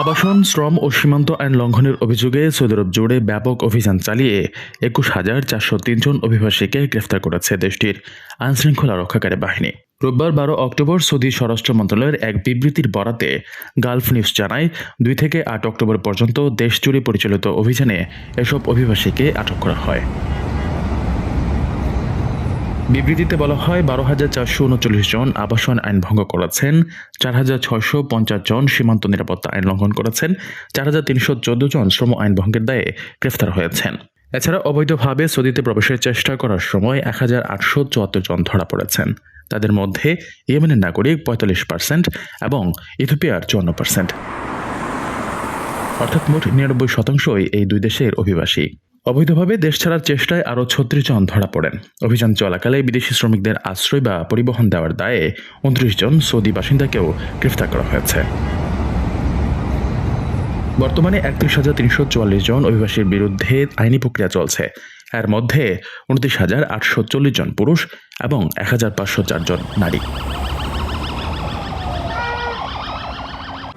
আবাসন, শ্রম ও সীমান্ত আইন লঙ্ঘনের অভিযোগে সৌদি আরব জুড়ে ব্যাপক অভিযান চালিয়ে একুশ হাজার চারশো তিনজন অভিবাসীকে গ্রেফতার করেছে দেশটির আইনশৃঙ্খলা রক্ষাকারী বাহিনী। রোববার বারো অক্টোবর সৌদি স্বরাষ্ট্র মন্ত্রণালয়ের এক বিবৃতির বরাতে গালফ নিউজ জানায়, দুই থেকে আট অক্টোবর পর্যন্ত দেশজুড়ে পরিচালিত অভিযানে এসব অভিবাসীকে আটক করা হয়। বিবৃতিতে বলা হয়, বারো হাজার চারশো উনচল্লিশ জন আবাসন আইন ভঙ্গ করেছেন, চার হাজার ছয়শো পঞ্চাশ জন সীমান্ত নিরাপত্তা আইন লঙ্ঘন করেছেন, চার হাজার তিনশো চোদ্দ জন শ্রম আইন ভঙ্গের দায়ে গ্রেফতার হয়েছেন। এছাড়া অবৈধভাবে সৌদিতে প্রবেশের চেষ্টা করার সময় এক হাজার আটশো চুয়াত্তর জন ধরা পড়েছেন। তাদের মধ্যে ইয়েমেনের নাগরিক পঁয়তাল্লিশ পার্সেন্ট এবং ইথিওপিয়ার চুয়ান্ন পার্সেন্ট। অর্থাৎ মোট নিরানব্বই শতাংশই এই দুই দেশের অভিবাসী। অবৈধভাবে দেশ ছাড়ার চেষ্টায় আরও ছত্রিশ জন ধরা পড়েন। অভিযান চলাকালে বিদেশি শ্রমিকদের আশ্রয় বা পরিবহন দেওয়ার দায়ে উনত্রিশ জন সৌদি বাসিন্দাকেও গ্রেফতার করা হয়েছে। বর্তমানে একত্রিশ হাজার তিনশো চুয়াল্লিশ জন অভিবাসীর বিরুদ্ধে আইনি প্রক্রিয়া চলছে। এর মধ্যে উনত্রিশ হাজার আটশো চল্লিশ জন পুরুষ এবং এক হাজার পাঁচশো চারজন নারী।